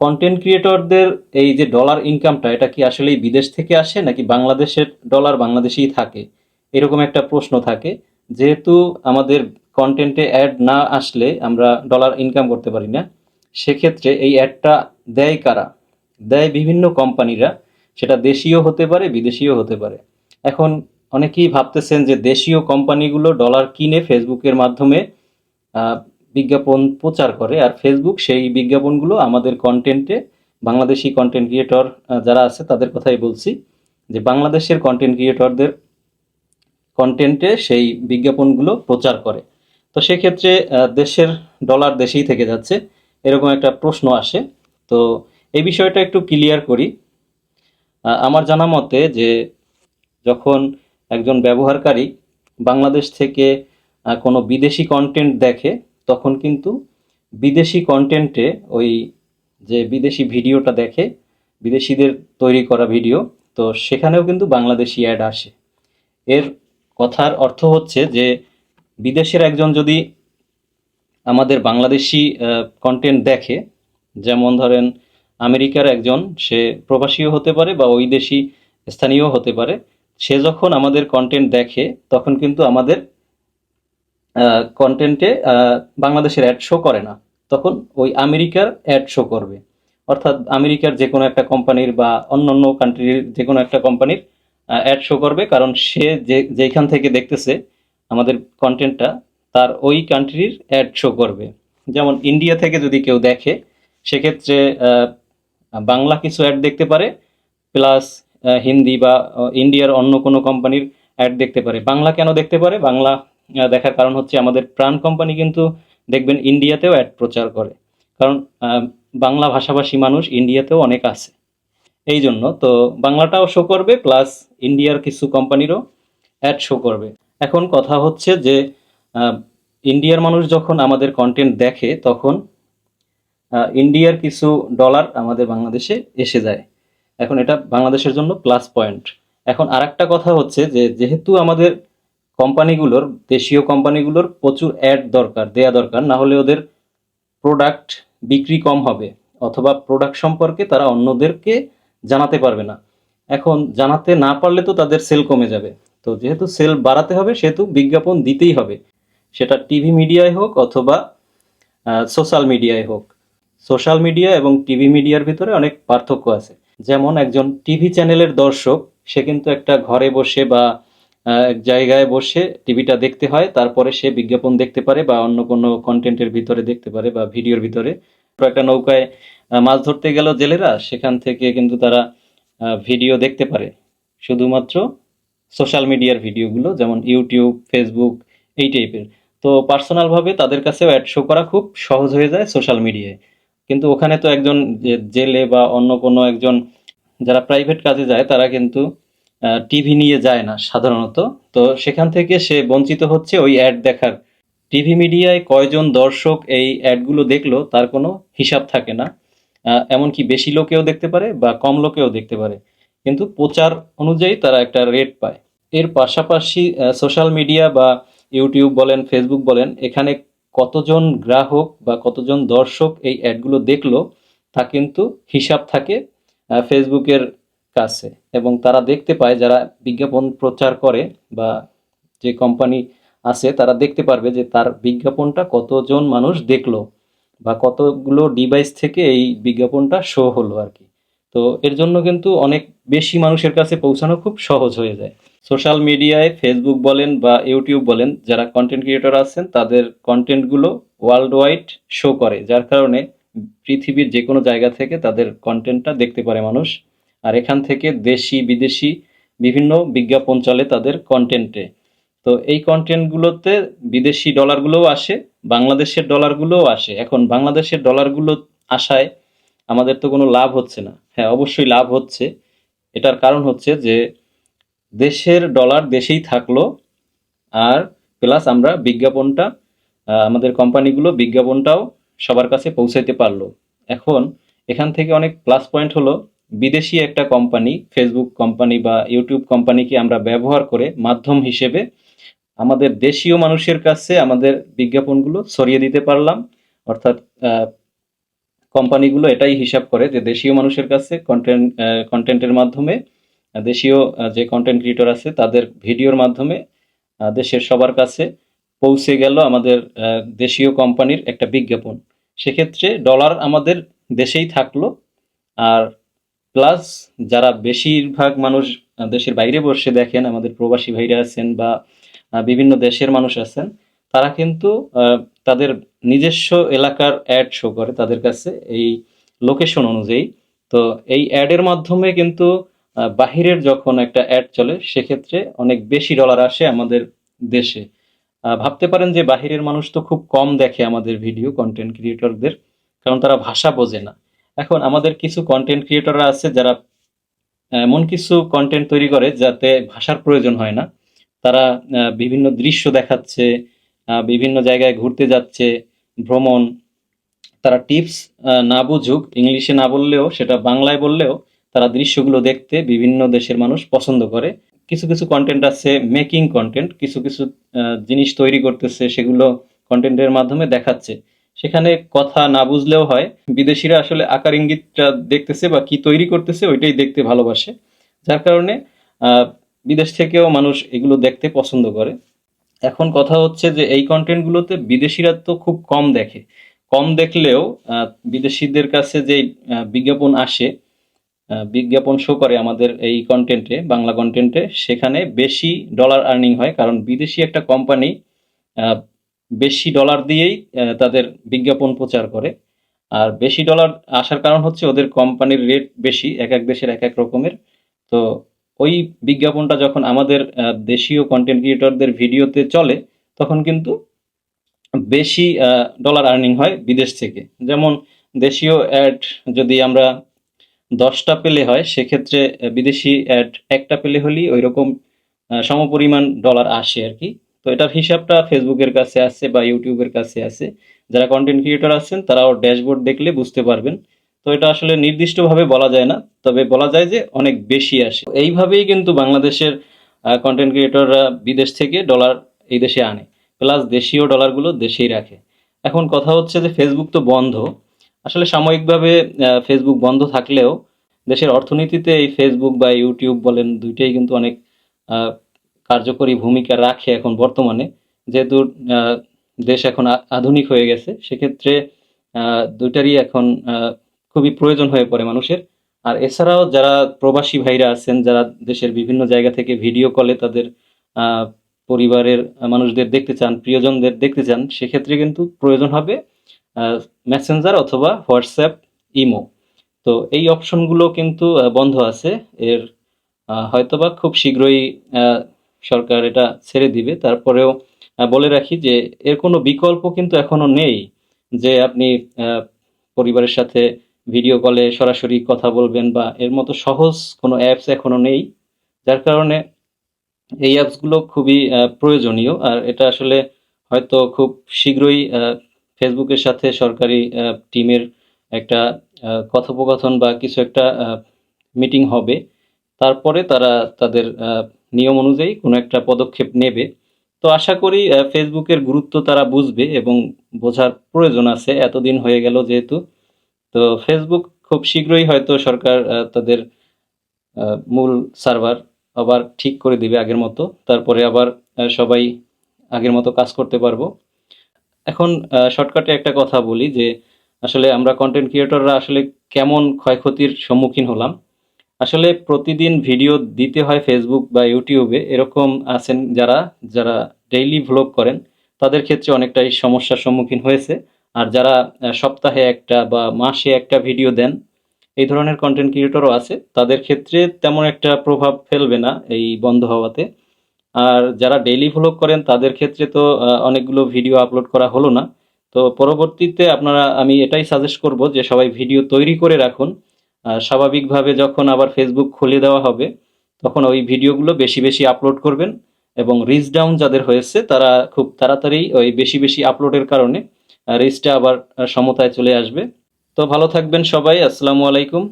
Content ক্রিয়েটরদের এই যে dollar ইনকামটা এটা কি আসলে বিদেশ থেকে আসে নাকি বাংলাদেশের ডলার বাংলাদেশেই থাকে? এরকম একটা প্রশ্ন থাকে। যেহেতু আমাদের কন্টেন্টে অ্যাড না আসলে আমরা ডলার ইনকাম করতে পারি না, সেক্ষেত্রে এই অ্যাডটা দেয় কারা? দেয় বিভিন্ন কোম্পানিরা সেটা দেশীয় হতে পারে বিদেশিও হতে পারে। এখন অনেকেই ভাবতেছেন যে দেশীয় কোম্পানিগুলো ডলার কিনে ফেসবুকের মাধ্যমে বিজ্ঞাপন প্রচার করে, আর ফেসবুক সেই বিজ্ঞাপনগুলো আমাদের কন্টেন্টে বাংলাদেশি কন্টেন্ট ক্রিয়েটর যারা আছে তাদের কথাই বলছি, যে বাংলাদেশের কন্টেন্ট ক্রিয়েটরদের কন্টেন্টে সেই বিজ্ঞাপনগুলো প্রচার করে। তো সেক্ষেত্রে দেশের ডলার দেশেই থেকে যাচ্ছে, এরকম একটা প্রশ্ন আসে। তো এই বিষয়টা একটু ক্লিয়ার করি। আমার জানা মতে যে যখন একজন ব্যবহারকারী বাংলাদেশ থেকে কোনো বিদেশি কন্টেন্ট দেখে তখন কিন্তু বিদেশি কন্টেন্টে ওই যে বিদেশি ভিডিওটা দেখে, বিদেশিদের তৈরি করা ভিডিও, তো সেখানেও কিন্তু বাংলাদেশি অ্যাড আসে। এর কথার অর্থ হচ্ছে যে বিদেশের একজন যদি আমাদের বাংলাদেশি কন্টেন্ট দেখে, যেমন ধরেন আমেরিকার একজন, সে প্রবাসীও হতে পারে বা ওই দেশি স্থানীয় হতে পারে, সে যখন আমাদের কন্টেন্ট দেখে, তখন কিন্তু আমাদের কন্টেন্টে বাংলাদেশের অ্যাড শো করে না। তখন ওই আমেরিকার অ্যাড শো করবে। অর্থাৎ আমেরিকার যে কোনো একটা কোম্পানির বা অন্য অন্য কান্ট্রির যে কোনো একটা কোম্পানির অ্যাড শো করবে। কারণ সে যে, যেখান থেকে দেখতেছে আমাদের কন্টেন্টটা তার ওই কান্ট্রির অ্যাড শো করবে। যেমন ইন্ডিয়া থেকে যদি কেউ দেখে, সেক্ষেত্রে বাংলা কিছু অ্যাড দেখতে পারে প্লাস হিন্দি বা ইন্ডিয়ার অন্য কোনো কোম্পানির অ্যাড দেখতে পারে। বাংলা কেন দেখতে পারে? বাংলা দেখার কারণ হচ্ছে আমাদের প্রাণ কোম্পানি কিন্তু দেখবেন ইন্ডিয়াতেও অ্যাড প্রচার করে। কারণ বাংলা ভাষাভাষী মানুষ ইন্ডিয়াতেও অনেক আছে। এই জন্য তো বাংলাটাও শো করবে প্লাস ইন্ডিয়ার কিছু কোম্পানিরও অ্যাড শো করবে। এখন কথা হচ্ছে যে ইন্ডিয়ার মানুষ যখন আমাদের কন্টেন্ট দেখে, তখন ইন্ডিয়ার কিছু ডলার আমাদের বাংলাদেশে এসে যায়। এখন এটা বাংলাদেশের জন্য প্লাস পয়েন্ট এখন আরেকটা কথা হচ্ছে যে, যেহেতু আমাদের কোম্পানিগুলোর, দেশীয় কোম্পানিগুলোর প্রচুর অ্যাড দরকার, দেয়া দরকার। না হলে ওদের প্রোডাক্ট বিক্রি কম হবে, অথবা প্রোডাক্ট সম্পর্কে তারা অন্যদেরকে জানাতে পারবে না। এখন জানাতে না পারলে তো তাদের সেল কমে যাবে। তো যেহেতু সেল বাড়াতে হবে, সেহেতু বিজ্ঞাপন দিতেই হবে। সেটা টিভি মিডিয়ায় হোক অথবা সোশ্যাল মিডিয়ায় হোক। সোশ্যাল মিডিয়া এবং টিভি মিডিয়ার ভিতরে অনেক পার্থক্য আছে। যেমন একজন টিভি চ্যানেলের দর্শক, সে কিন্তু একটা ঘরে বসে বা এক জায়গায় বসে টিভিটা দেখতে হয়, তারপরে সে বিজ্ঞাপন দেখতে পারে বা অন্য কোনো কন্টেন্টের ভিতরে দেখতে পারে বা ভিডিওর ভিতরে। একটা নৌকায় মাছ ধরতে গেল জেলেরা, সেখান থেকে কিন্তু তারা ভিডিও দেখতে পারে। শুধুমাত্র সোশ্যাল মিডিয়ার ভিডিওগুলো, যেমন ইউটিউব ফেসবুক এই টাইপের তো পার্সোনালভাবে তাদের কাছেও অ্যাড শো করা খুব সহজ হয়ে যায় সোশ্যাল মিডিয়ায় কিন্তু ওখানে তো একজন জেলে বা অন্য কোনো একজন যারা প্রাইভেট কাজে যায়, তারা কিন্তু টিভি নিয়ে যায় না সাধারণত। তো সেখান থেকে সে বঞ্চিত হচ্ছে ওই অ্যাড দেখার। টিভি মিডিয়ায় কয়জন দর্শক এই অ্যাডগুলো দেখল, তার কোনো হিসাব থাকে না। এমনকি বেশি লোকেও দেখতে পারে বা কম লোকেও দেখতে পারে। কিন্তু প্রচার অনুযায়ী তারা একটা রেট পায়। এর পাশাপাশি সোশ্যাল মিডিয়া বা ইউটিউব বলেন ফেসবুক বলেন, এখানে কতজন গ্রাহক বা কতজন দর্শক এই অ্যাডগুলো দেখল, তা কিন্তু হিসাব থাকে ফেসবুকের কাছে এবং তারা দেখতে পায়, যারা বিজ্ঞাপন প্রচার করে বা যে কোম্পানি আছে, তারা দেখতে পারবে যে তার বিজ্ঞাপনটা কতজন মানুষ দেখল বা কতগুলো ডিভাইস থেকে এই বিজ্ঞাপনটা শো হলো আর কি। তো এর জন্য কিন্তু অনেক বেশি মানুষের কাছে পৌঁছানো খুব সহজ হয়ে যায়। সোশ্যাল মিডিয়ায় ফেসবুক বলেন বা ইউটিউব বলেন, যারা কন্টেন্ট ক্রিয়েটর আছেন, তাদের কন্টেন্টগুলো ওয়ার্ল্ড ওয়াইড শো করে, যার কারণে পৃথিবীর যে কোনো জায়গা থেকে তাদের কন্টেন্টটা দেখতে পারে মানুষ। আর এখান থেকে দেশি, বিদেশি বিভিন্ন বিজ্ঞাপন চলে তাদের কন্টেন্টে তো এই কন্টেন্টগুলোতে বিদেশি ডলারগুলোও আসে, বাংলাদেশের ডলারগুলোও আসে। এখন বাংলাদেশের ডলারগুলো আসায় আমাদের তো কোনো লাভ হচ্ছে না। হ্যাঁ অবশ্যই লাভ হচ্ছে। এটার কারণ হচ্ছে যে দেশের ডলার দেশেই থাকল আর প্লাস আমরা বিজ্ঞাপনটা আমাদের কোম্পানিগুলো বিজ্ঞাপনটাও সবার কাছে পৌঁছাইতে পারল। এখন এখান থেকে অনেক প্লাস পয়েন্ট হলো বিদেশি একটা কোম্পানি ফেসবুক কোম্পানি বা ইউটিউব কোম্পানিকে আমরা ব্যবহার করে মাধ্যম হিসেবে আমাদের দেশীয় মানুষের কাছে আমাদের বিজ্ঞাপনগুলো ছড়িয়ে দিতে পারলাম। অর্থাৎ কোম্পানিগুলো এটাই হিসাব করে যে দেশীয় মানুষের কাছে কন্টেন্ট কন্টেন্টের মাধ্যমে দেশীয় যে কন্টেন্ট ক্রিয়েটর আছে তাদের ভিডিওর মাধ্যমে দেশের সবার কাছে পৌঁছে গেল আমাদের দেশীয় কোম্পানির একটা বিজ্ঞাপন। সেক্ষেত্রে ডলার আমাদের দেশেই থাকল। আর প্লাস যারা বেশিরভাগ মানুষ দেশের বাইরে বসে দেখেন, আমাদের প্রবাসী ভাইরা আছেন বা বিভিন্ন দেশের মানুষ আছেন, তারা কিন্তু তাদের নিজস্ব এলাকার অ্যাড শো করে তাদের কাছে এই লোকেশন অনুযায়ী। তো এই অ্যাডের মাধ্যমে কিন্তু বাহিরের যখন একটা অ্যাড চলে, সেক্ষেত্রে অনেক বেশি ডলার আসে আমাদের দেশে। ভাবতে পারেন যে বাহিরের মানুষ তো খুব কম দেখে আমাদের ভিডিও কন্টেন্ট ক্রিয়েটরদের কারণ তারা ভাষা বোঝে না। এখন আমাদের কিছু কন্টেন্ট ক্রিয়েটররা আছে যারা, এমন কিছু কন্টেন্ট তৈরি করে যাতে ভাষার প্রয়োজন হয় না। তারা বিভিন্ন দৃশ্য দেখাচ্ছে বিভিন্ন জায়গায় ঘুরতে যাচ্ছে, ভ্রমণ। তারা টিপস না বুঝুক, ইংলিশে না বললেও, সেটা বাংলায় বললেও তারা দৃশ্যগুলো দেখতে বিভিন্ন দেশের মানুষ পছন্দ করে। কিছু কিছু কন্টেন্ট আছে মেকিং কন্টেন্ট কিছু কিছু জিনিস তৈরি করতেছে, সেগুলো কন্টেন্টের মাধ্যমে দেখাচ্ছে। সেখানে কথা না বুঝলেও হয়। বিদেশিরা আসলে আকার ইঙ্গিতটা দেখতেছে বা কি তৈরি করতেছে ওইটাই দেখতে ভালোবাসে। যার কারণে বিদেশ থেকেও মানুষ এগুলো দেখতে পছন্দ করে। এখন কথা হচ্ছে যে, এই কন্টেন্টগুলোতে বিদেশিরা তো খুব কম দেখে। কম দেখলেও বিদেশিদের কাছে যে বিজ্ঞাপন আসে বিজ্ঞাপন শো করে আমাদের এই কন্টেন্টে বাংলা কন্টেন্টে সেখানে বেশি ডলার আর্নিং হয়। কারণ বিদেশি একটা কোম্পানি বেশি ডলার দিয়েই তাদের বিজ্ঞাপন প্রচার করে। আর বেশি ডলার আসার কারণ হচ্ছে ওদের কোম্পানির রেট বেশি, এক এক দেশের এক এক রকমের। তো ওই বিজ্ঞাপনটা যখন আমাদের দেশীয় কন্টেন্ট ক্রিয়েটরদের ভিডিওতে চলে, তখন কিন্তু বেশি ডলার আর্নিং হয় বিদেশ থেকে। যেমন দেশীয় অ্যাড যদি আমরা দশটা পেলে হয়, সেক্ষেত্রে বিদেশি অ্যাড একটা পেলে হলেই ওই রকম সমপরিমাণ ডলার আসে আর কি। তো এটার হিসাবটা ফেসবুকের কাছে আছে বা ইউটিউবের কাছে আছে। যারা কন্টেন্ট ক্রিয়েটর আছেন, তারাও ড্যাশবোর্ড দেখলে বুঝতে পারবেন। তো এটা আসলে নির্দিষ্টভাবে বলা যায় না, তবে বলা যায় যে অনেক বেশি আসে। এইভাবেই কিন্তু বাংলাদেশের কন্টেন্ট ক্রিয়েটররা বিদেশ থেকে ডলার এই দেশে আনে। প্লাস দেশীয় ডলারগুলো দেশেই রাখে। এখন কথা হচ্ছে যে ফেসবুক তো বন্ধ। আসলে সাময়িকভাবে ফেসবুক বন্ধ থাকলেও দেশের অর্থনীতিতে এই ফেসবুক বা ইউটিউব বলেন, দুইটাই কিন্তু অনেক কার্যকরী ভূমিকা রাখে এখন বর্তমানে। যেহেতু দেশ এখন আধুনিক হয়ে গেছে, সেক্ষেত্রে দুইটারই এখন খুবই প্রয়োজন হয়ে পড়ে মানুষের। আর এছাড়াও যারা প্রবাসী ভাইরা আছেন, যারা দেশের বিভিন্ন জায়গা থেকে ভিডিও কলে তাদের পরিবারের মানুষদের দেখতে চান, প্রিয়জনদের দেখতে চান, সেক্ষেত্রে কিন্তু প্রয়োজন হবে মেসেঞ্জার অথবা হোয়াটসঅ্যাপ ইমো তো এই অপশনগুলো কিন্তু বন্ধ আছে। এর হয়তোবা খুব শীঘ্রই সরকার এটা ছেড়ে দিবে। তারপরেও বলে রাখি যে, এর কোনো বিকল্প কিন্তু এখনও নেই যে আপনি পরিবারের সাথে ভিডিও কলে সরাসরি কথা বলবেন বা এর মতো সহজ কোনো অ্যাপস এখনও নেই। যার কারণে এই অ্যাপসগুলো খুবই প্রয়োজনীয়। আর এটা আসলে হয়তো খুব শীঘ্রই ফেসবুকের সাথে সরকারি টিমের একটা কথোপকথন বা কিছু একটা মিটিং হবে। তারপরে তারা তাদের নিয়ম অনুযায়ী কোনো একটা পদক্ষেপ নেবে। তো আশা করি ফেসবুকের গুরুত্ব তারা বুঝবে এবং বোঝার প্রয়োজন আছে। এতদিন হয়ে গেল যেহেতু। তো ফেসবুক খুব শীঘ্রই হয়তো সরকার তাদের মূল সার্ভার আবার ঠিক করে দিবে আগের মতো। তারপরে আবার সবাই আগের মতো কাজ করতে পারব। এখন শর্টকাটে একটা কথা বলি যে, আসলে আমরা কন্টেন্ট ক্রিয়েটররা আসলে কেমন ক্ষয়ক্ষতির সম্মুখীন হলাম। আসলে প্রতিদিন ভিডিও দিতে হয় ফেসবুক বা ইউটিউবে এরকম আছেন যারা যারা ডেইলি ভ্লগ করেন, তাদের ক্ষেত্রে অনেকটাই সমস্যার সম্মুখীন হয়েছে। আর যারা সপ্তাহে একটা বা মাসে একটা ভিডিও দেন, এই ধরনের কন্টেন্ট ক্রিয়েটরও আছে। তাদের ক্ষেত্রে তেমন একটা প্রভাব ফেলবে না এই বন্ধ হওয়াতে। আর যারা ডেইলি ভ্লগ করেন, তাদের ক্ষেত্রে তো অনেকগুলো ভিডিও আপলোড করা হলো না। তো পরবর্তীতে আপনারা, আমি এটাই সাজেস্ট করব যে সবাই ভিডিও তৈরি করে রাখুন। স্বাভাবিকভাবে যখন আবার ফেসবুক খুলে দেওয়া হবে, তখন ওই ভিডিওগুলো বেশি বেশি আপলোড করবেন এবং রিচ ডাউন যাদের হয়েছে, তারা খুব তাড়াতাড়ি ওই বেশি বেশি আপলোডের কারণে রিচটা আবার সমতায় চলে আসবে। তো ভালো থাকবেন সবাই, আসসালামু আলাইকুম।